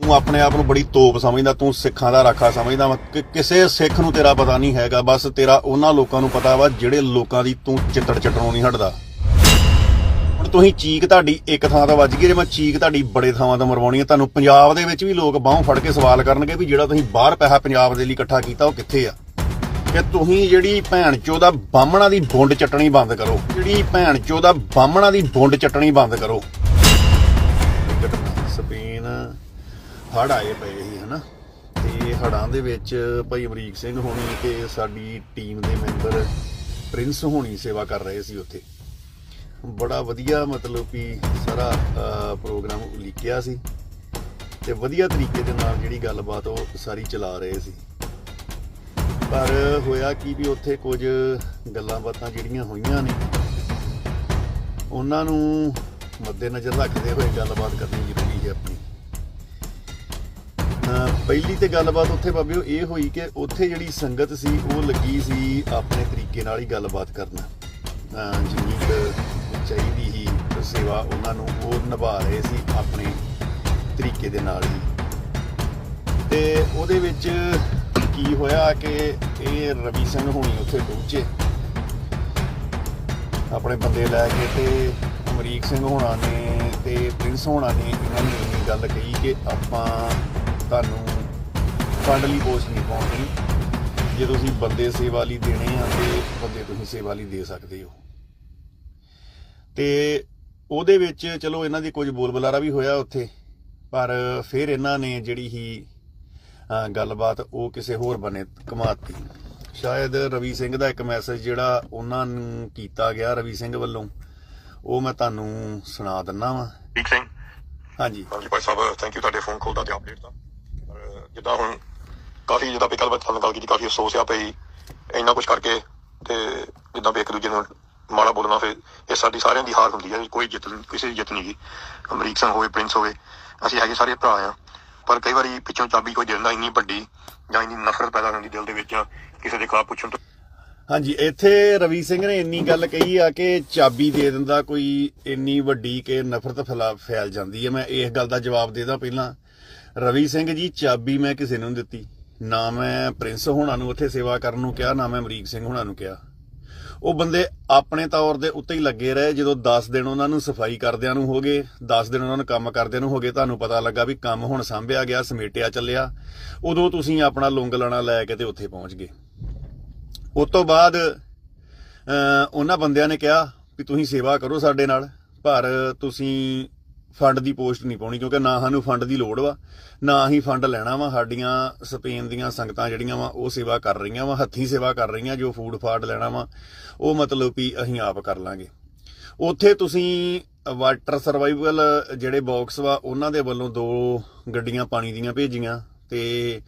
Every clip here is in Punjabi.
ਤੂੰ ਆਪਣੇ ਆਪ ਨੂੰ ਬੜੀ ਤੋਪ ਸਮਝਦਾ, ਤੂੰ ਸਿੱਖਾਂ ਦਾ ਰਾਖਾ ਸਮਝਦਾ ਵਾ ਕਿ, ਕਿਸੇ ਸਿੱਖ ਨੂੰ ਤੇਰਾ ਪਤਾ ਨਹੀਂ ਹੈਗਾ, ਬਸ ਤੇਰਾ ਉਹਨਾਂ ਲੋਕਾਂ ਨੂੰ ਪਤਾ ਵਾ ਜਿਹੜੇ ਲੋਕਾਂ ਦੀ ਤੂੰ ਚਿੱਤੜ ਚਟਣੋਂ ਨਹੀਂ ਹਟਦਾ। ਹੁਣ ਤੁਸੀਂ ਚੀਕ ਤੁਹਾਡੀ ਇੱਕ ਥਾਂ ਤੋਂ ਵੱਜ ਗਈ, ਜੇ ਮੈਂ ਚੀਕ ਤੁਹਾਡੀ ਬੜੇ ਥਾਵਾਂ ਤੋਂ ਮਰਵਾਉਣੀ ਹੈ ਤੁਹਾਨੂੰ ਪੰਜਾਬ ਦੇ ਵਿੱਚ ਵੀ ਲੋਕ ਬਾਹੋਂ ਫੜ ਕੇ ਸਵਾਲ ਕਰਨਗੇ ਵੀ ਜਿਹੜਾ ਤੁਸੀਂ ਬਾਹਰ ਪੈਸਾ ਪੰਜਾਬ ਦੇ ਲਈ ਇਕੱਠਾ ਕੀਤਾ, ਉਹ ਕਿੱਥੇ ਆ? ਕਿ ਤੁਸੀਂ ਜਿਹੜੀ ਭੈਣ ਚੋਦਾ ਬਾਹਮਣਾ ਦੀ ਬੁੰਡ ਚਟਣੀ ਬੰਦ ਕਰੋ, ਜਿਹੜੀ ਭੈਣ ਚੋਦਾ ਬਾਹਮਣਾ ਦੀ ਬੁੰਡ ਚਟਣੀ ਬੰਦ ਕਰੋ। ਹੜ ਆਏ ਪਏ ਸੀ, ਹਨਾ? ਤੇ ਹੜਾਂ ਦੇ ਵਿੱਚ ਭਾਈ ਅਮਰੀਕ ਸਿੰਘ ਹੋਣੀ ਤੇ ਸਾਡੀ ਟੀਮ ਦੇ ਮੈਂਬਰ ਪ੍ਰਿੰਸ ਹੋਣੀ ਸੇਵਾ ਕਰ ਰਹੇ ਸੀ ਉੱਥੇ। ਬੜਾ ਵਧੀਆ ਮਤਲਬ ਕਿ ਸਾਰਾ ਪ੍ਰੋਗਰਾਮ ਉਲੀਕਿਆ ਸੀ ਤੇ ਵਧੀਆ ਤਰੀਕੇ ਦੇ ਨਾਲ ਜਿਹੜੀ ਗੱਲਬਾਤ ਉਹ ਸਾਰੀ ਚਲਾ ਰਹੇ ਸੀ। ਪਰ ਹੋਇਆ ਕੀ ਵੀ ਉੱਥੇ ਕੁਝ ਗੱਲਾਂ ਬਾਤਾਂ ਜਿਹੜੀਆਂ ਹੋਈਆਂ ਨੇ, ਉਹਨਾਂ ਨੂੰ ਮੱਦੇਨਜ਼ਰ ਰੱਖਦੇ ਹੋਏ ਗੱਲਬਾਤ ਕਰਨੀ ਜ਼ਰੂਰੀ ਹੈ ਆਪਣੀ। ਪਹਿਲੀ ਤੇ ਗੱਲਬਾਤ ਉੱਥੇ ਬਾਬਿਓ ਇਹ ਹੋਈ ਕਿ ਉੱਥੇ ਜਿਹੜੀ ਸੰਗਤ ਸੀ, ਉਹ ਲੱਗੀ ਸੀ ਆਪਣੇ ਤਰੀਕੇ ਨਾਲ ਹੀ ਗੱਲਬਾਤ ਕਰਨਾ। ਅਹ ਜਿੰਨੀ ਕੁ ਚਾਹੀਦੀ ਹੀ ਸੇਵਾ ਉਹਨਾਂ ਨੂੰ, ਉਹ ਨਿਭਾ ਰਹੇ ਸੀ ਆਪਣੇ ਤਰੀਕੇ ਦੇ ਨਾਲ ਹੀ। ਤੇ ਉਹਦੇ ਵਿੱਚ ਕੀ ਹੋਇਆ ਕਿ ਇਹ ਰਵੀ ਸਿੰਘ ਹੋਣੀ ਉੱਥੇ ਪਹੁੰਚੇ। ਆਪਣੇ ਬੰਦੇ ਲੈ ਕੇ ਤੇ ਅਮਰੀਕ ਸਿੰਘ ਹੋਣਾ ਨੇ ਤੇ ਪ੍ਰਿੰਸ ਹੋਣਾ ਨੇ, ਇਹਨਾਂ ਨੇ ਇਹ ਗੱਲ ਕਹੀ ਕਿ ਆਪਾਂ ਤੁਹਾਨੂੰ ਲਈ ਪੋਸਟ ਨਹੀਂ ਪਾਉਣੀ ਜੇ ਤੁਸੀਂ ਬੰਦੇ ਸੇਵਾ ਲਈ ਦੇਣੇ ਆ ਤੇ ਬੰਦੇ ਤੁਸੀਂ ਸੇਵਾ ਲਈ ਦੇ ਸਕਦੇ ਹੋ। ਤੇ ਉਹਦੇ ਵਿੱਚ ਚਲੋ ਇਹਨਾਂ ਦੀ ਕੁਝ ਬੋਲ ਬੁਲਾਰਾ ਵੀ ਹੋਇਆ ਉੱਥੇ ਪਰ ਫਿਰ ਇਹਨਾਂ ਨੇ ਜਿਹੜੀ ਹੀ ਗੱਲਬਾਤ ਉਹ ਕਿਸੇ ਹੋਰ ਬਨੇ ਕਮਾਤੀ ਸ਼ਾਇਦ ਰਵੀ ਸਿੰਘ ਦਾ ਇੱਕ ਮੈਸੇਜ ਜਿਹੜਾ ਉਹਨਾਂ ਨੂੰ ਕੀਤਾ ਗਿਆ ਰਵੀ ਸਿੰਘ ਵੱਲੋਂ ਉਹ ਮੈਂ ਤੁਹਾਨੂੰ ਸੁਣਾ ਦਿੰਨਾ ਵਾਂ। ਠੀਕ ਸਿੰਘ। ਹਾਂਜੀ। ਹਾਂਜੀ ਭਾਈ ਸਾਹਿਬ ਥੈਂਕ ਯੂ ਤੁਹਾਡੇ ਫੋਨ ਕਾਲ ਦਾ ਤੇ ਅਪਡੇਟ ਦਾ। ਜਿੱਦਾਂ ਹੁਣ ਕਾਫੀ ਜਿੱਦਾਂ ਵੀ ਗੱਲਬਾਤ ਤੁਹਾਨੂੰ ਗੱਲ ਕੀਤੀ, ਕਾਫੀ ਅਫਸੋਸ ਆ ਪਈ ਇੰਨਾ ਕੁਝ ਕਰਕੇ ਤੇ ਜਿੱਦਾਂ ਵੀ ਇੱਕ ਦੂਜੇ ਨੂੰ ਮਾੜਾ ਬੋਲਣਾ ਫਿਰ ਇਹ ਸਾਡੀ ਸਾਰਿਆਂ ਦੀ ਹਾਰ ਹੁੰਦੀ ਹੈ ਕੋਈ ਜਿੱਤ ਕਿਸੇ ਦੀ ਜਿੱਤ ਨਹੀਂ ਗੀ। ਅਮਰੀਕ ਸਿੰਘ ਹੋਵੇ, ਪ੍ਰਿੰਸ ਹੋਵੇ, ਅਸੀਂ ਹੈਗੇ ਸਾਰੇ ਭਰਾ ਆ। ਪਰ ਕਈ ਵਾਰੀ ਪਿੱਛੋਂ ਚਾਬੀ ਕੋਈ ਦੇ ਦਿੰਦਾ ਇੰਨੀ ਵੱਡੀ ਜਾਂ ਇੰਨੀ ਨਫ਼ਰਤ ਪੈਦਾ ਕਰਨ ਦਿਲ ਦੇ ਵਿੱਚ, ਕਿਸੇ ਦੇ ਖਿਲਾਫ ਪੁੱਛਣ ਤੋਂ। ਹਾਂਜੀ, ਇੱਥੇ ਰਵੀ ਸਿੰਘ ਨੇ ਇੰਨੀ ਗੱਲ ਕਹੀ ਆ ਕਿ ਚਾਬੀ ਦੇ ਦਿੰਦਾ ਕੋਈ ਇੰਨੀ ਵੱਡੀ ਕਿ ਨਫ਼ਰਤ ਫੈਲਾ, ਫੈਲ ਜਾਂਦੀ ਹੈ ਮੈਂ ਇਸ ਗੱਲ ਦਾ ਜਵਾਬ ਦੇਦਾ ਪਹਿਲਾਂ। ਰਵੀ ਸਿੰਘ ਜੀ, ਚਾਬੀ ਮੈਂ ਕਿਸੇ ਨੂੰ ਨਹੀਂ ਦਿੱਤੀ। ਨਾ ਮੈਂ ਪ੍ਰਿੰਸ ਹੋਣਾ ਨੂੰ ਉੱਥੇ ਸੇਵਾ ਕਰਨ ਨੂੰ ਕਿਹਾ, ਨਾ ਮੈਂ ਅਮਰੀਕ ਸਿੰਘ ਹੋਣਾ ਨੂੰ ਕਿਹਾ। ਉਹ ਬੰਦੇ ਆਪਣੇ ਤੌਰ ਦੇ ਉੱਤੇ ਹੀ ਲੱਗੇ ਰਹੇ। ਜਦੋਂ 10 ਦਿਨ ਉਹਨਾਂ ਨੂੰ ਸਫ਼ਾਈ ਕਰਦਿਆਂ ਨੂੰ ਹੋ ਗਏ 10 ਦਿਨ ਉਹਨਾਂ ਨੂੰ ਕੰਮ ਕਰਦਿਆਂ ਨੂੰ ਹੋ ਗਏ, ਤੁਹਾਨੂੰ ਪਤਾ ਲੱਗਾ ਵੀ ਕੰਮ ਹੁਣ ਸੰਭਿਆ ਗਿਆ, ਸਮੇਟਿਆ ਚੱਲਿਆ। ਉਦੋਂ ਤੁਸੀਂ ਆਪਣਾ ਲੁੰਗ ਲਾਣਾ ਲੈ ਕੇ ਤੇ ਉੱਥੇ ਪਹੁੰਚ ਗਏ। ਉਸ ਤੋਂ ਬਾਅਦ ਉਹਨਾਂ ਬੰਦਿਆਂ ਨੇ ਕਿਹਾ ਵੀ ਤੁਸੀਂ ਸੇਵਾ ਕਰੋ ਸਾਡੇ ਨਾਲ, ਪਰ ਤੁਸੀਂ ਫੰਡ ਦੀ ਪੋਸਟ ਨਹੀਂ ਪਾਉਣੀ, ਕਿਉਂਕਿ ਨਾ ਸਾਨੂੰ ਫੰਡ ਦੀ ਲੋੜ ਵਾ, ਨਾ ਹੀ ਫੰਡ ਲੈਣਾ ਵਾ, ਸਾਡੀਆਂ ਸਪੇਨ ਦੀਆਂ ਸੰਗਤਾਂ ਜਿਹੜੀਆਂ ਵਾ, ਉਹ ਸੇਵਾ ਕਰ ਰਹੀਆਂ ਵਾ, ਹੱਥੀਂ ਸੇਵਾ ਕਰ ਰਹੀਆਂ, ਜੋ ਫੂਡ ਫਾਡ ਲੈਣਾ ਵਾ, ਉਹ ਮਤਲਬ ਵੀ ਅਸੀਂ ਆਪ ਕਰ ਲਾਂਗੇ। ਉੱਥੇ ਤੁਸੀਂ ਵਾਟਰ ਸਰਵਾਈਵਲ ਜਿਹੜੇ ਬਾਕਸ ਵਾ, ਉਹਨਾਂ ਦੇ ਵੱਲੋਂ ਦੋ ਗੱਡੀਆਂ ਪਾਣੀ ਦੀਆਂ ਭੇਜੀਆਂ ਤੇ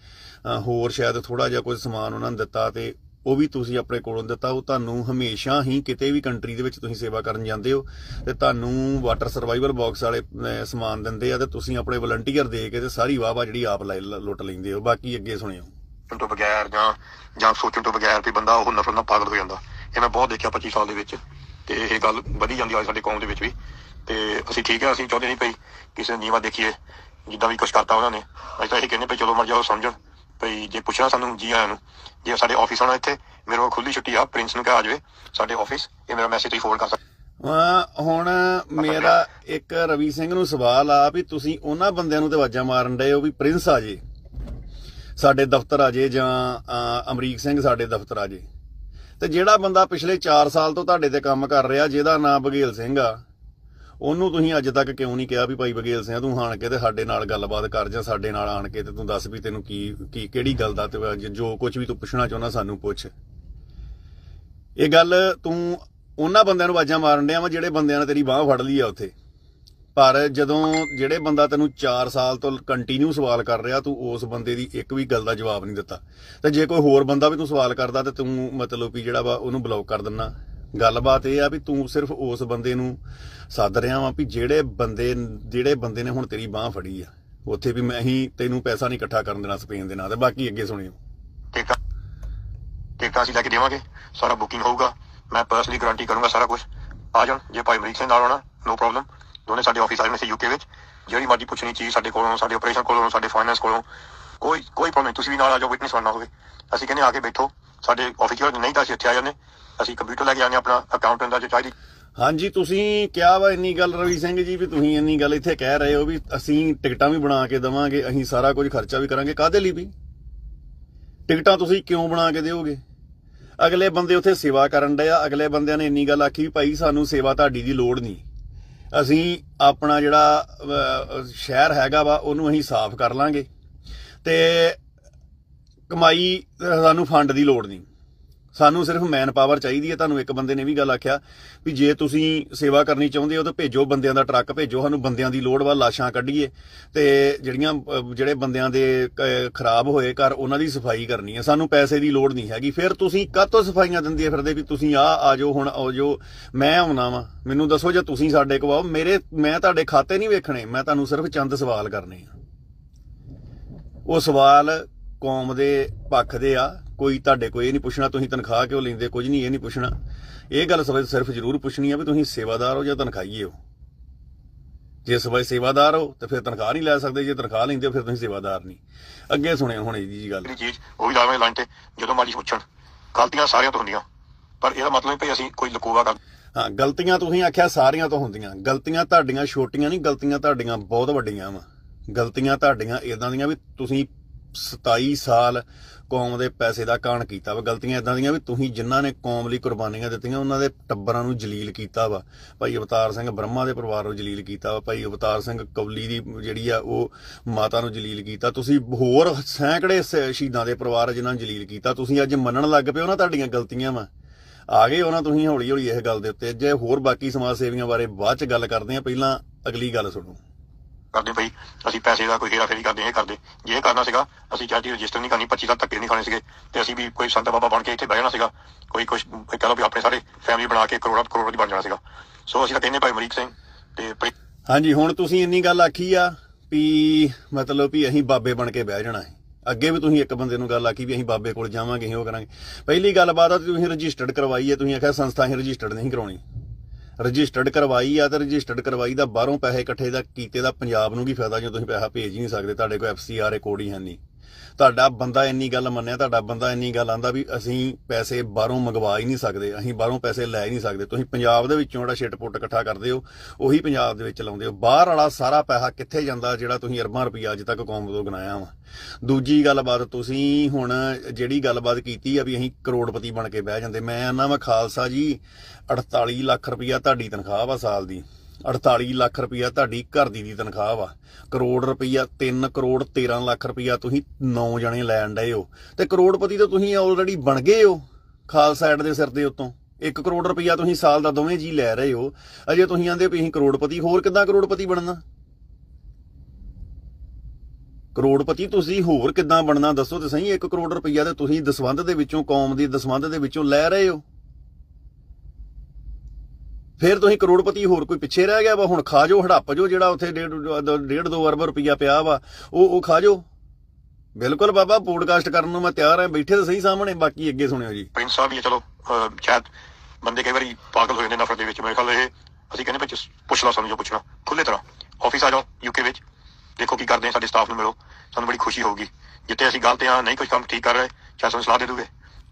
ਹੋਰ ਸ਼ਾਇਦ ਥੋੜਾ ਜਿਹਾ ਕੁਝ ਸਮਾਨ ਉਹਨਾਂ ਨੇ ਦਿੱਤਾ ਤੇ ਉਹ ਵੀ ਤੁਸੀਂ ਆਪਣੇ ਕੋਲੋਂ ਦਿੱਤਾ, ਉਹ ਤੁਹਾਨੂੰ ਹਮੇਸ਼ਾ ਹੀ ਕਿਤੇ ਵੀ ਕੰਟਰੀ ਦੇ ਵਿੱਚ ਤੁਸੀਂ ਸੇਵਾ ਕਰਨ ਜਾਂਦੇ ਹੋ ਤੇ ਤੁਹਾਨੂੰ ਵਾਟਰ ਸਰਵਾਈਵਲ ਬਾਕਸ ਵਾਲੇ ਸਮਾਨ ਦਿੰਦੇ ਆ ਤੇ ਤੁਸੀਂ ਆਪਣੇ ਵਲੰਟੀਅਰ ਦੇ ਕੇ ਤੇ ਸਾਰੀ ਵਾਹ ਜਿਹੜੀ ਆਪ ਲੈ ਲੁੱਟ ਲੈਂਦੇ ਹੋ। ਬਾਕੀ ਅੱਗੇ ਸੁਣਿਓ। ਸੋਚਣ ਤੋਂ ਬਗੈਰ ਜਾਂ ਜਾਂ ਸੋਚਣ ਤੋਂ ਬਗੈਰ ਵੀ ਬੰਦਾ ਉਹ ਨਫ਼ਰਤ ਨਾਲ ਪਾਗਲ ਹੋ ਜਾਂਦਾ। ਇਹ ਮੈਂ ਬਹੁਤ ਦੇਖਿਆ 25 ਸਾਲ ਦੇ ਵਿੱਚ ਤੇ ਇਹ ਗੱਲ ਵਧੀ ਜਾਂਦੀ ਆ ਸਾਡੇ ਕੌਮ ਦੇ ਵਿੱਚ ਵੀ। ਤੇ ਅਸੀਂ ਠੀਕ ਹੈ ਅਸੀਂ ਚਾਹੁੰਦੇ ਨਹੀਂ ਪਈ ਕਿਸੇ ਨੂੰ ਨੀਵਾ ਦੇਖੀਏ, ਜਿੱਦਾਂ ਵੀ ਕੁਝ ਕਰਤਾ ਉਹਨਾਂ ਨੇ। ਅਸੀਂ ਤਾਂ ਇਹ ਕਹਿੰਦੇ ਪਈ ਚਲੋ ਮਰ ਜਾਓ ਸਮਝਣ। ਪਈ ਜੇ ਪੁੱਛਣਾ ਸਾਨੂੰ, ਜੀ ਆਇਆਂ ਨੂੰ, ਜੇ ਸਾਡੇ ਆਫਿਸ ਆਉਣਾ ਇੱਥੇ, ਮੇਰੇ ਕੋਲ ਖੁੱਲੀ ਛੁੱਟੀ ਆ ਪ੍ਰਿੰਸ ਨੂੰ ਕਿਹਾ ਜਾਵੇ, ਸਾਡੇ ਆਫਿਸ ਇਹ ਮੇਰਾ ਮੈਸੇਜ ਤੁਸੀਂ ਫੋਰਵਰਡ ਕਰ ਸਕਦੇ। ਹੁਣ ਮੇਰਾ ਇੱਕ ਰਵੀ ਸਿੰਘ ਨੂੰ ਸਵਾਲ ਆ ਵੀ ਤੁਸੀਂ ਉਹਨਾਂ ਬੰਦਿਆਂ ਨੂੰ ਤੇ ਆਵਾਜ਼ਾਂ ਮਾਰਨ ਡਏ ਹੋ ਵੀ ਪ੍ਰਿੰਸ ਆ ਜੇ, ਸਾਡੇ ਦਫ਼ਤਰ ਆ ਜੇ ਜਾਂ ਅਮਰੀਕ ਸਿੰਘ ਸਾਡੇ ਦਫ਼ਤਰ ਆ ਜੇ। ਤੇ ਜਿਹੜਾ ਬੰਦਾ ਪਿਛਲੇ 4 ਸਾਲ ਤੋਂ ਤੁਹਾਡੇ ਤੇ ਕੰਮ ਕਰ ਰਿਹਾ, ਜਿਹਦਾ ਨਾਮ ਬਗੇਲ ਸਿੰਘ ਆ ਉਹਨੂੰ ਤੁਸੀਂ ਅੱਜ ਤੱਕ ਕਿਉਂ ਨਹੀਂ ਕਿਹਾ ਵੀ ਭਾਈ ਬਗੇਲ ਸਿੰਘ, ਤੂੰ ਆਣ ਕੇ ਤੇ ਸਾਡੇ ਨਾਲ ਗੱਲਬਾਤ ਕਰ ਜਾਂ ਸਾਡੇ ਨਾਲ ਆਣ ਕੇ ਤੇ ਤੂੰ ਦੱਸ ਵੀ ਤੈਨੂੰ ਕੀ ਕੀ, ਕਿਹੜੀ ਗੱਲ ਦਾ ਤੇ ਜੋ ਕੁਝ ਵੀ ਤੂੰ ਪੁੱਛਣਾ ਚਾਹੁੰਦਾ ਸਾਨੂੰ ਪੁੱਛ। ਇਹ ਗੱਲ ਤੂੰ ਉਹਨਾਂ ਬੰਦਿਆਂ ਨੂੰ ਆਵਾਜ਼ਾਂ ਮਾਰਨ ਡਿਆ ਵਾ ਜਿਹੜੇ ਬੰਦਿਆਂ ਨੇ ਤੇਰੀ ਬਾਹ ਫੜ ਲਈ ਆ ਉੱਥੇ। ਪਰ ਜਦੋਂ ਜਿਹੜੇ ਬੰਦਾ ਤੈਨੂੰ 4 ਸਾਲ ਤੋਂ ਕੰਟੀਨਿਊ ਸਵਾਲ ਕਰ ਰਿਹਾ, ਤੂੰ ਉਸ ਬੰਦੇ ਦੀ ਇੱਕ ਵੀ ਗੱਲ ਦਾ ਜਵਾਬ ਨਹੀਂ ਦਿੱਤਾ। ਤੇ ਜੇ ਕੋਈ ਹੋਰ ਬੰਦਾ ਵੀ ਤੂੰ ਸਵਾਲ ਕਰਦਾ ਤੇ ਤੂੰ ਮਤਲਬ ਵੀ ਜਿਹੜਾ ਵਾ ਉਹਨੂੰ ਬਲੌਕ ਕਰ ਦਿੰਨਾ। ਗੱਲਬਾਤ ਇਹ ਆ ਵੀ ਤੂੰ ਸਿਰਫ ਉਸ ਬੰਦੇ ਨੂੰ ਸੱਦ ਰਿਹਾ ਵਾਂ ਵੀ ਜਿਹੜੇ ਬੰਦੇ ਜਿਹੜੇ ਬੰਦੇ ਨੇ ਹੁਣ ਤੇਰੀ ਬਾਹ ਫੜੀ ਆ, ਉੱਥੇ ਵੀ ਮੈਂ ਹੀ ਤੈਨੂੰ ਪੈਸਾ ਨਹੀਂ ਇਕੱਠਾ ਕਰਨ ਦੇਣਾ ਸਪੇਨ ਦੇ ਨਾਂ ਤੇ, ਬਾਕੀ ਅੱਗੇ ਸੁਣਿਓ। ਟਿਕਟਾਂ ਟਿਕਟਾਂ ਅਸੀਂ ਲੈ ਕੇ ਦੇਵਾਂਗੇ, ਸਾਰਾ ਬੁਕਿੰਗ ਹੋਊਗਾ, ਮੈਂ ਪਰਸਨਲੀ ਗਾਰੰਟੀ ਕਰੂੰਗਾ ਸਾਰਾ ਕੁਝ ਆ ਜਾਣ, ਜੇ ਭਾਈ ਅਮਰੀਕ ਸਿੰਘ ਨਾਲ ਆਉਣਾ ਨੋ ਪ੍ਰੋਬਲਮ ਦੋਨੇ ਸਾਡੇ ਆਫਿਸ ਆਏ ਨੇ ਸੀ ਯੂਕੇ ਵਿੱਚ। ਜਿਹੜੀ ਮਰਜ਼ੀ ਪੁੱਛਣੀ ਚੀਜ਼ ਸਾਡੇ ਕੋਲੋਂ, ਸਾਡੇ ਆਪਰੇਸ਼ਨ ਕੋਲੋਂ, ਸਾਡੇ ਫਾਈਨੈਂਸ ਕੋਲੋਂ, ਕੋਈ ਕੋਈ ਪ੍ਰੋਬਲਮ ਤੁਸੀਂ ਵੀ ਨਾਲ ਆ ਜਾਓ ਵਿਟਨੈਸ ਬਣਨਾ ਹੋਵੇ। ਅਸੀਂ ਕਹਿੰਦੇ ਆ ਕੇ ਬੈਠੋ, ਸਾਡੇ ਆਫਿਸ ਨਹੀਂ ਤਾਂ ਅਸੀਂ ਇੱਥੇ ਆ ਜਾਂਦੇ। ਅਸੀਂ ਕੰਪਿਊਟਰ ਲੈ ਕੇ ਆਨੇ ਆਪਣਾ ਅਕਾਊਂਟੈਂਟ ਦਾ ਚਾਹੀਦੀ ਹਾਂਜੀ, ਤੁਸੀਂ ਕਿਹਾ ਵਾ ਇੰਨੀ ਗੱਲ ਰਵੀ ਸਿੰਘ ਜੀ ਵੀ ਤੁਸੀਂ ਇੰਨੀ ਗੱਲ ਇੱਥੇ ਕਹਿ ਰਹੇ ਹੋ ਵੀ ਅਸੀਂ ਟਿਕਟਾਂ ਵੀ ਬਣਾ ਕੇ ਦਵਾਂਗੇ, ਅਸੀਂ ਸਾਰਾ ਕੁਝ ਖਰਚਾ ਵੀ ਕਰਾਂਗੇ। ਕਾਹਦੇ ਲਈ ਵੀ? ਟਿਕਟਾਂ ਤੁਸੀਂ ਕਿਉਂ ਬਣਾ ਕੇ ਦਿਓਗੇ? ਅਗਲੇ ਬੰਦੇ ਉੱਥੇ ਸੇਵਾ ਕਰਨ ਡਏ ਆ, ਅਗਲੇ ਬੰਦਿਆਂ ਨੇ ਇੰਨੀ ਗੱਲ ਆਖੀ ਵੀ ਭਾਈ ਸਾਨੂੰ ਸੇਵਾ ਤੁਹਾਡੀ ਦੀ ਲੋੜ ਨਹੀਂ। ਅਸੀਂ ਆਪਣਾ ਜਿਹੜਾ ਸ਼ਹਿਰ ਹੈਗਾ ਵਾ, ਉਹਨੂੰ ਅਸੀਂ ਸਾਫ਼ ਕਰ ਲਾਂਗੇ ਤੇ ਕਮਾਈ ਸਾਨੂੰ ਫੰਡ ਦੀ ਲੋੜ ਨਹੀਂ। ਸਾਨੂੰ ਸਿਰਫ ਮੈਨ ਪਾਵਰ ਚਾਹੀਦੀ ਹੈ ਤੁਹਾਨੂੰ ਇੱਕ ਬੰਦੇ ਨੇ ਵੀ ਗੱਲ ਆਖਿਆ ਵੀ ਜੇ ਤੁਸੀਂ ਸੇਵਾ ਕਰਨੀ ਚਾਹੁੰਦੇ ਹੋ ਤਾਂ ਭੇਜੋ ਬੰਦਿਆਂ ਦਾ ਟਰੱਕ ਭੇਜੋ ਸਾਨੂੰ ਬੰਦਿਆਂ ਦੀ ਲੋੜ ਵਾ ਲਾਸ਼ਾਂ ਕੱਢੀਏ ਤੇ ਜਿਹੜੀਆਂ ਜਿਹੜੇ ਬੰਦਿਆਂ ਦੇ ਅਹ, ਖਰਾਬ ਹੋਏ ਘਰ ਉਹਨਾਂ ਦੀ ਸਫ਼ਾਈ ਕਰਨੀ ਹੈ। ਸਾਨੂੰ ਪੈਸੇ ਦੀ ਲੋੜ ਨਹੀਂ ਹੈਗੀ। ਫਿਰ ਤੁਸੀਂ ਕਾਹਤੋਂ ਸਫਾਈਆਂ ਦਿੰਦੇ ਫਿਰਦੇ ਵੀ ਤੁਸੀਂ ਆ ਆ ਜਾਓ ਹੁਣ ਆ ਜਾਓ ਮੈਂ ਆਉਣਾ ਵਾ। ਮੈਨੂੰ ਦੱਸੋ ਜੇ ਤੁਸੀਂ ਸਾਡੇ ਕੋਲ ਆਓ। ਮੇਰੇ ਮੈਂ ਤੁਹਾਡੇ ਖਾਤੇ ਨਹੀਂ ਵੇਖਣੇ। ਮੈਂ ਤੁਹਾਨੂੰ ਸਿਰਫ ਚੰਦ ਸਵਾਲ ਕਰਨੇ ਆ। ਉਹ ਸਵਾਲ ਕੌਮ ਦੇ ਪੱਖ ਦੇ ਆ। ਕੋਈ ਤੁਹਾਡੇ ਕੋਈ ਇਹ ਨਹੀਂ ਪੁੱਛਣਾ ਤੁਸੀਂ ਤਨਖਾਹ ਕਿਉਂ ਲੈਂਦੇ? ਕੁਝ ਨਹੀਂ ਇਹ ਨਹੀਂ ਪੁੱਛਣਾ। ਇਹ ਗੱਲ ਸਭ ਸਿਰਫ ਜ਼ਰੂਰ ਪੁੱਛਣੀ ਆ ਵੀ ਤੁਸੀਂ ਸੇਵਾਦਾਰ ਹੋ ਜਾਂ ਤਨਖਾਹੀਏ ਹੋ। ਜੇ ਸਵੇ ਸੇਵਾਦਾਰ ਹੋ ਤਾਂ ਫਿਰ ਤਨਖਾਹ ਨਹੀਂ ਲੈ ਸਕਦੇ। ਜੇ ਤਨਖਾਹ ਲੈਂਦੇ ਹੋ ਫਿਰ ਤੁਸੀਂ ਸੇਵਾਦਾਰ ਨਹੀਂ। ਅੱਗੇ ਸੁਣਿਓ ਹੁਣ ਇਹ ਜੀ ਗੱਲ। ਚੀਜ਼ ਉਹ ਵੀ ਲਾਵੇਂ ਤੇ ਜਦੋਂ ਮਰਜ਼ੀ ਪੁੱਛਣ ਗਲਤੀਆਂ ਸਾਰਿਆਂ ਤੋਂ ਹੁੰਦੀਆਂ। ਪਰ ਇਹਦਾ ਮਤਲਬ ਵੀ ਅਸੀਂ ਕੋਈ ਲਕੋਵਾ ਕਰ ਹਾਂ ਗਲਤੀਆਂ ਤੁਸੀਂ ਆਖਿਆ ਸਾਰੀਆਂ ਤੋਂ ਹੁੰਦੀਆਂ। ਗਲਤੀਆਂ ਤੁਹਾਡੀਆਂ ਛੋਟੀਆਂ ਨਹੀਂ ਗਲਤੀਆਂ ਤੁਹਾਡੀਆਂ ਬਹੁਤ ਵੱਡੀਆਂ ਵਾ। ਗਲਤੀਆਂ ਤੁਹਾਡੀਆਂ ਇਦਾਂ ਦੀਆਂ ਵੀ ਤੁਸੀਂ 27 ਸਾਲ ਕੌਮ ਦੇ ਪੈਸੇ ਦਾ ਕਾਣ ਕੀਤਾ ਵਾ। ਗਲਤੀਆਂ ਇਦਾਂ ਦੀਆਂ ਵੀ ਤੁਸੀਂ ਜਿਨ੍ਹਾਂ ਨੇ ਕੌਮ ਲਈ ਕੁਰਬਾਨੀਆਂ ਦਿੱਤੀਆਂ, ਉਹਨਾਂ ਦੇ ਟੱਬਰਾਂ ਨੂੰ ਜਲੀਲ ਕੀਤਾ ਵਾ। ਭਾਈ ਅਵਤਾਰ ਸਿੰਘ ਬ੍ਰਹਮਾ ਦੇ ਪਰਿਵਾਰ ਨੂੰ ਜਲੀਲ ਕੀਤਾ ਵਾ। ਭਾਈ ਅਵਤਾਰ ਸਿੰਘ ਕੌਲੀ ਦੀ ਜਿਹੜੀ ਆ, ਉਹ ਮਾਤਾ ਨੂੰ ਜਲੀਲ ਕੀਤਾ। ਤੁਸੀਂ ਹੋਰ ਸੈਂਕੜੇ ਸ- ਸ਼ਹੀਦਾਂ ਦੇ ਪਰਿਵਾਰ ਜਿਨ੍ਹਾਂ ਨੂੰ ਜਲੀਲ ਕੀਤਾ, ਤੁਸੀਂ ਅੱਜ ਮੰਨਣ ਲੱਗ ਪਏ ਹੋ ਨਾ ਤੁਹਾਡੀਆਂ ਗਲਤੀਆਂ ਵਾ। ਆ ਗਏ ਉਹਨਾਂ ਤੁਸੀਂ ਹੌਲੀ ਹੌਲੀ ਇਸ ਗੱਲ ਦੇ ਉੱਤੇ। ਜੇ ਹੋਰ ਬਾਕੀ ਸਮਾਜ ਸੇਵੀਆਂ ਬਾਰੇ ਬਾਅਦ ਚ ਗੱਲ ਕਰਦੇ ਆ, ਪਹਿਲਾਂ ਅਗਲੀ ਗੱਲ ਸੁਣੋ। ਕਰਦੇ ਭਈ ਅਸੀਂ ਪੈਸੇ ਦਾ ਕੋਈ ਹੇਰਾ ਫੇਰੀ ਕਰਦੇ, ਇਹ ਕਰਦੇ। ਜੇ ਕਰਨਾ ਸੀਗਾ, ਅਸੀਂ ਚਾਹਤੀ ਰਜਿਸਟਰ ਨਹੀਂ ਕਰਨੀ 25 ਦਾ ਧੱਕੇ ਨਹੀਂ ਖਾਣੇ ਸੀਗੇ, ਤੇ ਅਸੀਂ ਵੀ ਕੋਈ ਸੰਤ ਬਾਬਾ ਬਣ ਕੇ ਇੱਥੇ ਬਹਿ ਜਾਣਾ ਸੀਗਾ। ਕੋਈ ਕੁਝ ਕਹ ਲਓ ਵੀ ਆਪਣੇ ਸਾਰੇ ਫੈਮਿਲੀ ਬਣਾ ਕੇ ਕਰੋੜਾਂ ਕਰੋੜਾਂ ਦੀ ਬਣ ਜਾਣਾ ਸੀਗਾ। ਸੋ ਅਸੀਂ ਤਾਂ ਕਹਿੰਦੇ ਭਾਈ ਅਮਰੀਕ ਸਿੰਘ ਤੇ ਹਾਂਜੀ, ਹੁਣ ਤੁਸੀਂ ਇੰਨੀ ਗੱਲ ਆਖੀ ਆ ਵੀ ਮਤਲਬ ਵੀ ਅਸੀਂ ਬਾਬੇ ਬਣ ਕੇ ਬਹਿ ਜਾਣਾ ਹੈ। ਅੱਗੇ ਵੀ ਤੁਸੀਂ ਇੱਕ ਬੰਦੇ ਨੂੰ ਗੱਲ ਆਖੀ ਵੀ ਅਸੀਂ ਬਾਬੇ ਕੋਲ ਜਾਵਾਂਗੇ, ਅਸੀਂ ਉਹ ਕਰਾਂਗੇ। ਪਹਿਲੀ ਗੱਲਬਾਤ ਆ, ਤੁਸੀਂ ਰਜਿਸਟਰਡ ਕਰਵਾਈ ਹੈ, ਤੁਸੀਂ ਆਖਿਆ ਸੰਸਥਾ ਹੀ ਰਜਿਸਟਰਡ ਨਹੀਂ ਕਰਾਉਣੀ। ਰਜਿਸਟਰਡ ਕਰਵਾਈ ਆ ਤੇ ਰਜਿਸਟਰਡ ਕਰਵਾਈ ਦਾ ਬਾਹਰੋਂ ਪੈਸੇ ਇਕੱਠੇ ਦਾ ਕੀਤੇ ਦਾ ਪੰਜਾਬ ਨੂੰ ਕੀ ਫਾਇਦਾ ਜੇ ਤੁਸੀਂ ਪੈਸਾ ਭੇਜ ਹੀ ਨਹੀਂ ਸਕਦੇ? ਤੁਹਾਡੇ ਕੋਲ ਐਫਸੀਆਰ ਕੋਡ ਹੀ ਹੈ ਨਹੀਂ। ਤੁਹਾਡਾ ਬੰਦਾ ਇੰਨੀ ਗੱਲ ਮੰਨਿਆ, ਤੁਹਾਡਾ ਬੰਦਾ ਇੰਨੀ ਗੱਲ ਆਂਦਾ ਵੀ ਅਸੀਂ ਪੈਸੇ ਬਾਹਰੋਂ ਮੰਗਵਾ ਹੀ ਨਹੀਂ ਸਕਦੇ, ਅਸੀਂ ਬਾਹਰੋਂ ਪੈਸੇ ਲੈ ਹੀ ਨਹੀਂ ਸਕਦੇ। ਤੁਸੀਂ ਪੰਜਾਬ ਦੇ ਵਿੱਚੋਂ ਜਿਹੜਾ ਛਿੱਟ-ਪੁੱਟ ਇਕੱਠਾ ਕਰਦੇ ਹੋ, ਉਹੀ ਪੰਜਾਬ ਦੇ ਵਿੱਚ ਲਾਉਂਦੇ ਹੋ। ਬਾਹਰ ਵਾਲਾ ਸਾਰਾ ਪੈਸਾ ਕਿੱਥੇ ਜਾਂਦਾ ਜਿਹੜਾ ਤੁਸੀਂ ਅਰਬਾਂ ਰੁਪਈਆ ਅੱਜ ਤੱਕ ਕੌਮ ਤੋਂ ਗਣਾਇਆ ਵਾ? ਦੂਜੀ ਗੱਲਬਾਤ, ਤੁਸੀਂ ਹੁਣ ਜਿਹੜੀ ਗੱਲਬਾਤ ਕੀਤੀ ਆ ਵੀ ਅਸੀਂ ਕਰੋੜਪਤੀ ਬਣ ਕੇ ਬਹਿ ਜਾਂਦੇ, ਮੈਂ ਆਨਾ ਵਾ, ਖਾਲਸਾ ਜੀ 48 ਲੱਖ ਰੁਪਈਆ ਤੁਹਾਡੀ ਤਨਖਾਹ ਵਾ ਸਾਲ ਦੀ। 48 ਲੱਖ ਰੁਪਈਆ ਤੁਹਾਡੀ ਘਰ ਦੀ ਦੀ ਤਨਖਾਹ ਵਾ। ਕਰੋੜ ਰੁਪਈਆ 3 ਕਰੋੜ 13 ਲੱਖ ਰੁਪਈਆ ਤੁਸੀਂ 9 ਜਣੇ ਲੈਣ ਡਏ ਹੋ। ਤੇ ਕਰੋੜਪਤੀ ਤਾਂ ਤੁਸੀਂ ਆਲਰੇਡੀ ਬਣ ਗਏ ਹੋ ਖਾਲਸਾ ਐਡ ਦੇ ਸਿਰ ਦੇ ਉੱਤੋਂ। 1 ਕਰੋੜ ਰੁਪਈਆ ਤੁਸੀਂ ਸਾਲ ਦਾ ਦੋਵੇਂ ਜੀ ਲੈ ਰਹੇ ਹੋ। ਅਜੇ ਤੁਸੀਂ ਆਂਦੇ ਵੀ ਅਸੀਂ ਕਰੋੜਪਤੀ, ਹੋਰ ਕਿੱਦਾਂ ਕਰੋੜਪਤੀ ਬਣਨਾ? ਕਰੋੜਪਤੀ ਤੁਸੀਂ ਹੋਰ ਕਿੱਦਾਂ ਬਣਨਾ? ਦੱਸੋ ਤੇ ਸਹੀ 1 ਕਰੋੜ ਰੁਪਈਆ ਤੇ ਤੁਸੀਂ ਦਸਵੰਧ ਦੇ ਵਿੱਚੋਂ, ਕੌਮ ਦੀ ਦਸਵੰਧ ਦੇ ਵਿੱਚੋਂ ਲੈ ਰਹੇ ਹੋ। ਫਿਰ ਤੁਸੀਂ ਕਰੋੜਪਤੀ ਹੋਰ ਕੋਈ ਪਿੱਛੇ ਰਹਿ ਗਿਆ ਵਾ, ਹੁਣ ਖਾ ਜਾਓ, ਹੜੱਪ ਜਾਓ, ਜਿਹੜਾ ਉੱਥੇ 1.5 2 ਅਰਬ ਰੁਪਈਆ ਪਿਆ ਵਾ, ਉਹ ਉਹ ਖਾ ਜਾਓ। ਬਿਲਕੁਲ ਬਾਬਾ ਪੋਡਕਾਸਟ ਕਰਨ ਨੂੰ ਮੈਂ ਤਿਆਰ ਹਾਂ, ਬੈਠੇ ਤਾਂ ਸਹੀ ਸਾਹਮਣੇ, ਬਾਕੀ ਅੱਗੇ ਸੁਣਿਓ ਜੀ। ਪ੍ਰਿੰਸ ਸਾਹਿਬ ਵੀ ਚਲੋ ਸ਼ਾਇਦ ਬੰਦੇ ਕਈ ਵਾਰੀ ਪਾਗਲ ਹੋ ਜਾਂਦੇ ਨਫ਼ਰਤ ਦੇ ਵਿੱਚ, ਮੇਰੇ ਖਿਆਲ ਇਹ ਅਸੀਂ ਕਹਿੰਦੇ ਵਿੱਚ ਪੁੱਛ ਲਓ ਸਾਨੂੰ ਜੋ ਪੁੱਛਣਾ। ਖੁੱਲੇ ਤਰ੍ਹਾਂ ਆਫਿਸ ਆ ਜਾਓ ਯੂਕੇ ਵਿੱਚ। ਦੇਖੋ ਕੀ ਕਰਦੇ ਆ, ਸਾਡੇ ਸਟਾਫ ਨੂੰ ਮਿਲੋ, ਸਾਨੂੰ ਬੜੀ ਖੁਸ਼ੀ ਹੋਊਗੀ। ਜਿੱਥੇ ਅਸੀਂ ਗਲਤ ਆ ਨਹੀਂ ਕੁਝ ਕੰਮ ਠੀਕ ਕਰ ਰਹੇ, ਚਾਹੇ ਸਾਨੂੰ ਸਲਾਹ ਦੇ ਦੋਗੇ।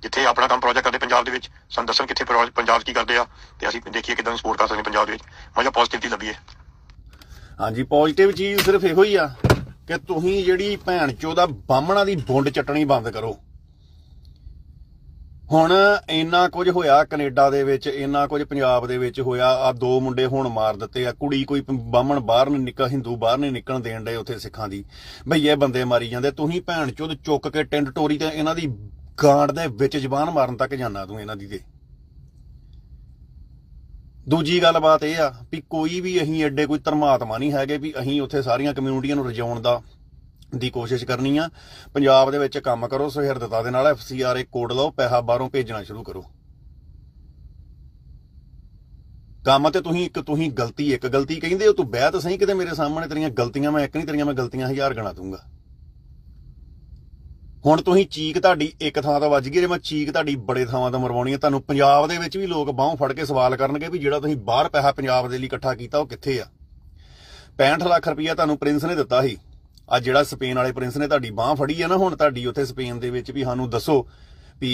ਜਿੱਥੇ ਆਪਣਾ ਕੰਮ ਪ੍ਰੋਜੈਕਟ ਕਰਦੇ ਪੰਜਾਬ ਦੇ ਵਿੱਚ, ਸਾਨੂੰ ਦੱਸਣ ਕਿੱਥੇ ਪੰਜਾਬ ਕੀ ਕਰਦੇ ਆ, ਤੇ ਅਸੀਂ ਦੇਖੀਏ ਕਿਦਾਂ ਸਪੋਰਟ ਕਰ ਸਕਦੇ ਪੰਜਾਬ ਦੇ ਵਿੱਚ। ਮਜ਼ਾ ਪੋਜ਼ਿਟਿਵਿਟੀ ਲੱਭੀਏ। ਹਾਂਜੀ ਪੋਜ਼ਿਟਿਵ ਚੀਜ਼ ਸਿਰਫ ਇਹੋ ਹੀ ਆ ਕਿ ਤੁਸੀਂ ਜਿਹੜੀ ਭੈਣ ਚੋਦਾ ਬਾਹਮਣਾ ਦੀ ਬੁੰਡ ਚੱਟਣੀ ਬੰਦ ਕਰੋ। ਹੁਣ ਇੰਨਾ ਕੁਝ ਹੋਇਆ ਕੈਨੇਡਾ ਦੇ ਵਿੱਚ, ਇੰਨਾ ਕੁਝ ਪੰਜਾਬ ਦੇ ਵਿੱਚ ਹੋਇਆ ਆ ਦੋ ਮੁੰਡੇ ਹੁਣ ਮਾਰ ਦਿੱਤੇ ਆ, ਕੁੜੀ ਕੋਈ ਬਾਹਮਣ ਬਾਹਰ ਨਹੀਂ ਨਿਕਲ, ਹਿੰਦੂ ਬਾਹਰ ਨਹੀਂ ਨਿਕਲਣ ਦੇਣ ਡਏ ਉੱਥੇ ਸਿੱਖਾਂ ਦੀ। ਭਈਏ ਬੰਦੇ ਮਾਰੀ ਜਾਂਦੇ, ਤੁਸੀਂ ਭੈਣ ਚੋਦ ਚੁੱਕ ਕੇ ਟਿੰਡ ਟੋਰੀ ਤੇ ਇਹਨਾਂ ਦੀ ਗਾਂਡ ਦੇ ਵਿੱਚ ਜ਼ਬਾਨ ਮਾਰਨ ਤੱਕ ਜਾਂਦਾ ਤੂੰ ਇਹਨਾਂ ਦੀ ਤੇ। ਦੂਜੀ ਗੱਲਬਾਤ ਇਹ ਆ ਵੀ ਕੋਈ ਵੀ ਅਸੀਂ ਐਡੇ ਕੋਈ ਧਰਮਾਤਮਾ ਨਹੀਂ ਹੈਗੇ ਵੀ ਅਸੀਂ ਉੱਥੇ ਸਾਰੀਆਂ ਕਮਿਊਨਿਟੀਆਂ ਨੂੰ ਰਜਾਉਣ ਦਾ ਦੀ ਕੋਸ਼ਿਸ਼ ਕਰਨੀ ਆ। ਪੰਜਾਬ ਦੇ ਵਿੱਚ ਕੰਮ ਕਰੋ, ਸੁਹਿਰਦਤਾ ਦੇ ਨਾਲ ਐਫਸੀਆਰ ਕੋਡ ਲਓ, ਪੈਸਾ ਬਾਹਰੋਂ ਭੇਜਣਾ ਸ਼ੁਰੂ ਕਰੋ। ਕੰਮ ਤੇ ਤੁਸੀਂ ਇੱਕ ਤੁਸੀਂ ਗਲਤੀ, ਇੱਕ ਗਲਤੀ ਕਹਿੰਦੇ ਹੋ, ਤੂੰ ਬਹਿ ਤਾਂ ਸਹੀ ਕਿਤੇ ਮੇਰੇ ਸਾਹਮਣੇ, ਤੇਰੀਆਂ ਗਲਤੀਆਂ ਮੈਂ ਇੱਕ ਨਹੀਂ, ਤੇਰੀਆਂ ਮੈਂ ਗਲਤੀਆਂ ਹਜ਼ਾਰ ਗਣਾ ਦੂੰਗਾ ਹੁਣ ਤੁਸੀਂ ਚੀਕ ਤੁਹਾਡੀ ਇੱਕ ਥਾਂ ਤੋਂ ਵੱਜ ਗਈ, ਜੇ ਮੈਂ ਚੀਕ ਤੁਹਾਡੀ ਬੜੇ ਥਾਵਾਂ ਤੋਂ ਮਰਵਾਉਣੀ ਹੈ ਤੁਹਾਨੂੰ ਪੰਜਾਬ ਦੇ ਵਿੱਚ ਵੀ ਲੋਕ ਬਾਹੋਂ ਫੜ ਕੇ ਸਵਾਲ ਕਰਨਗੇ ਵੀ ਜਿਹੜਾ ਤੁਸੀਂ ਬਾਹਰ ਪੈਸਾ ਪੰਜਾਬ ਦੇ ਲਈ ਇਕੱਠਾ ਕੀਤਾ ਉਹ ਕਿੱਥੇ ਆ। 65 ਲੱਖ ਰੁਪਈਆ ਤੁਹਾਨੂੰ ਪ੍ਰਿੰਸ ਨੇ ਦਿੱਤਾ ਸੀ। ਆ ਜਿਹੜਾ ਸਪੇਨ ਵਾਲੇ ਪ੍ਰਿੰਸ ਨੇ ਤੁਹਾਡੀ ਬਾਹ ਫੜੀ ਹੈ ਨਾ ਹੁਣ, ਤੁਹਾਡੀ ਉੱਥੇ ਸਪੇਨ ਦੇ ਵਿੱਚ ਵੀ ਸਾਨੂੰ ਦੱਸੋ ਵੀ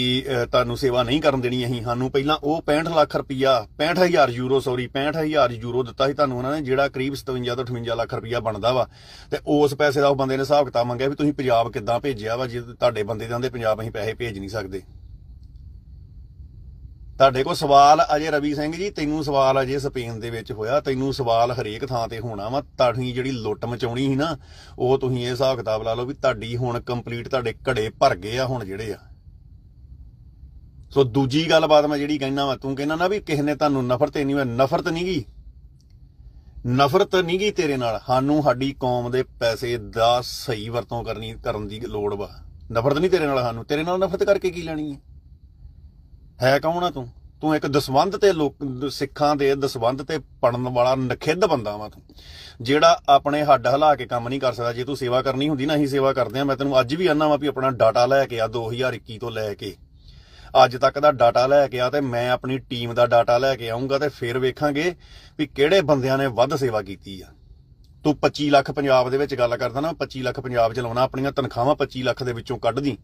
ਤੁਹਾਨੂੰ ਸੇਵਾ ਨਹੀਂ ਕਰਨ ਦੇਣੀ ਅਸੀਂ। ਸਾਨੂੰ ਪਹਿਲਾਂ ਉਹ 65 ਲੱਖ ਰੁਪਇਆ 65000 ਯੂਰੋ, ਸੌਰੀ 65000 ਯੂਰੋ ਦਿੱਤਾ ਸੀ ਤੁਹਾਨੂੰ ਉਹਨਾਂ ਨੇ, ਜਿਹੜਾ ਕਰੀਬ 57 ਤੋਂ 58 ਲੱਖ ਰੁਪਇਆ ਬਣਦਾ ਵਾ। ਤੇ ਉਸ ਪੈਸੇ ਦਾ ਉਹ ਬੰਦੇ ਨੇ ਹਿਸਾਬ ਕਿਤਾਬ ਮੰਗਿਆ ਵੀ ਤੁਸੀਂ ਪੰਜਾਬ ਕਿੱਦਾਂ ਭੇਜਿਆ ਵਾ, ਜੇ ਤੁਹਾਡੇ ਬੰਦੇ ਦੇ ਆਂਦੇ ਪੰਜਾਬ ਅਸੀਂ ਪੈਸੇ ਭੇਜ ਨਹੀਂ ਸਕਦੇ। ਤੁਹਾਡੇ ਕੋਲ ਸਵਾਲ ਅਜੇ ਰਵੀ ਸਿੰਘ ਜੀ, ਤੈਨੂੰ ਸਵਾਲ ਅਜੇ ਸਪੇਨ ਦੇ ਵਿੱਚ ਹੋਇਆ, ਤੈਨੂੰ ਸਵਾਲ ਹਰੇਕ ਥਾਂ ਤੇ ਹੋਣਾ ਵਾ। ਤੁਹਾਡੀ ਜਿਹੜੀ ਲੁੱਟ ਮਚਾਉਣੀ ਸੀ ਨਾ, ਉਹ ਤੁਸੀਂ ਇਹ ਹਿਸਾਬ ਕਿਤਾਬ ਲਾ ਲਓ ਵੀ ਤੁਹਾਡੀ ਹੁਣ ਕੰਪਲੀਟ ਤੁਹਾਡੇ ਘੜੇ ਭਰ ਗਏ ਆ ਹੁਣ ਜਿਹੜੇ ਆ। ਸੋ ਦੂਜੀ ਗੱਲਬਾਤ ਮੈਂ ਜਿਹੜੀ ਕਹਿਣਾ ਵਾ, ਤੂੰ ਕਹਿੰਦਾ ਨਾ ਵੀ ਕਿਸੇ ਨੇ ਤੁਹਾਨੂੰ ਨਫ਼ਰਤ ਨਹੀਂ ਹੋਇਆ ਨਫ਼ਰਤ ਨਹੀਂ ਗਈ? ਨਫ਼ਰਤ ਨਹੀਂ ਗਈ ਤੇਰੇ ਨਾਲ? ਸਾਨੂੰ ਸਾਡੀ ਕੌਮ ਦੇ ਪੈਸੇ ਦਾ ਸਹੀ ਵਰਤੋਂ ਕਰਨੀ, ਕਰਨ ਦੀ ਲੋੜ ਵਾ। ਨਫ਼ਰਤ ਨਹੀਂ ਤੇਰੇ ਨਾਲ ਸਾਨੂੰ? ਤੇਰੇ ਨਾਲ ਨਫ਼ਰਤ ਕਰਕੇ ਕੀ ਲੈਣੀ ਹੈ? ਹੈ ਕੌਣ ਆ ਤੂੰ? ਤੂੰ ਇੱਕ ਦਸਵੰਧ ਤੇ ਲੋਕ, ਸਿੱਖਾਂ ਦੇ ਦਸਵੰਧ ਤੇ ਪੜਨ ਵਾਲਾ ਨਖਿੱਧ ਬੰਦਾ ਵਾ ਤੂੰ। ਜਿਹੜਾ ਆਪਣੇ ਹੱਡ ਹਿਲਾ ਕੇ ਕੰਮ ਨਹੀਂ ਕਰ ਸਕਦਾ, ਜੇ ਤੂੰ ਸੇਵਾ ਕਰਨੀ ਹੁੰਦੀ ਨਾ, ਅਸੀਂ ਸੇਵਾ ਕਰਦੇ ਆ ਮੈਂ ਤੈਨੂੰ ਅੱਜ ਵੀ ਆਨਾ ਵਾ ਵੀ ਆਪਣਾ ਡਾਟਾ ਲੈ ਕੇ ਆ 2021 ਤੋਂ ਲੈ ਕੇ। ਅੱਜ ਤੱਕ ਦਾ ਡਾਟਾ ਲੈ ਕੇ ਆ ਤੇ ਮੈਂ ਆਪਣੀ ਟੀਮ ਦਾ ਡਾਟਾ ਲੈ ਕੇ ਆਉਂਗਾ ਤੇ ਫਿਰ ਵੇਖਾਂਗੇ ਵੀ ਕਿਹੜੇ ਬੰਦਿਆਂ ਨੇ ਵੱਧ ਸੇਵਾ ਕੀਤੀ ਆ। ਤੂੰ 25 ਲੱਖ ਪੰਜਾਬ ਦੇ ਵਿੱਚ ਗੱਲ ਕਰਦਾ ਨਾ 25 ਲੱਖ ਪੰਜਾਬ ਚ ਲਾਉਣਾ ਆਪਣੀਆਂ ਤਨਖਾਹਾਂ 25 ਲੱਖ ਦੇ ਵਿੱਚੋਂ ਕੱਢਦੀ।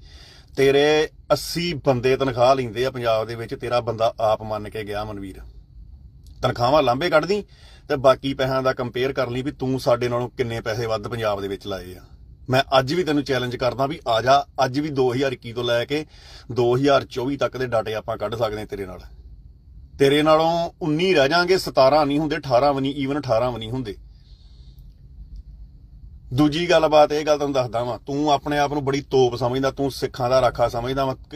ਤੇਰੇ 80 ਬੰਦੇ ਤਨਖਾਹ ਲੈਂਦੇ ਆ ਪੰਜਾਬ ਦੇ ਵਿੱਚ, ਤੇਰਾ ਬੰਦਾ ਆਪ ਮੰਨ ਕੇ ਗਿਆ ਮਨਵੀਰ। ਤਨਖਾਹਾਂ ਲਾਂਬੇ ਕੱਢਦੀ ਤੇ ਬਾਕੀ ਪੈਸਿਆਂ ਦਾ ਕੰਪੇਅਰ ਕਰ ਲਈ ਵੀ ਤੂੰ ਸਾਡੇ ਨਾਲੋਂ ਕਿੰਨੇ ਪੈਸੇ ਵੱਧ ਪੰਜਾਬ ਦੇ ਵਿੱਚ ਲਾਏ ਆ। ਮੈਂ ਅੱਜ ਵੀ ਤੈਨੂੰ ਚੈਲੰਜ ਕਰਦਾ ਵੀ ਆ ਜਾ, ਅੱਜ ਵੀ 2021 ਤੋਂ ਲੈ ਕੇ 2024 ਤੱਕ ਦੇ ਡਾਟੇ ਆਪਾਂ ਕੱਢ ਸਕਦੇ ਹਾਂ ਤੇਰੇ ਨਾਲ। ਤੇਰੇ ਨਾਲੋਂ 19 ਰਹਿ ਜਾਾਂਗੇ 17 ਨਹੀਂ ਹੁੰਦੇ 18 ਵੀ ਨਹੀਂ ਈਵਨ 18 ਵੀ ਨਹੀਂ ਹੁੰਦੇ। ਦੂਜੀ ਗੱਲਬਾਤ, ਇਹ ਗੱਲ ਤੁਹਾਨੂੰ ਦੱਸਦਾ ਵਾਂ, ਤੂੰ ਆਪਣੇ ਆਪ ਨੂੰ ਬੜੀ ਤੋਪ ਸਮਝਦਾ, ਤੂੰ ਸਿੱਖਾਂ ਦਾ ਰਾਖਾ ਸਮਝਦਾ ਵਾਂ।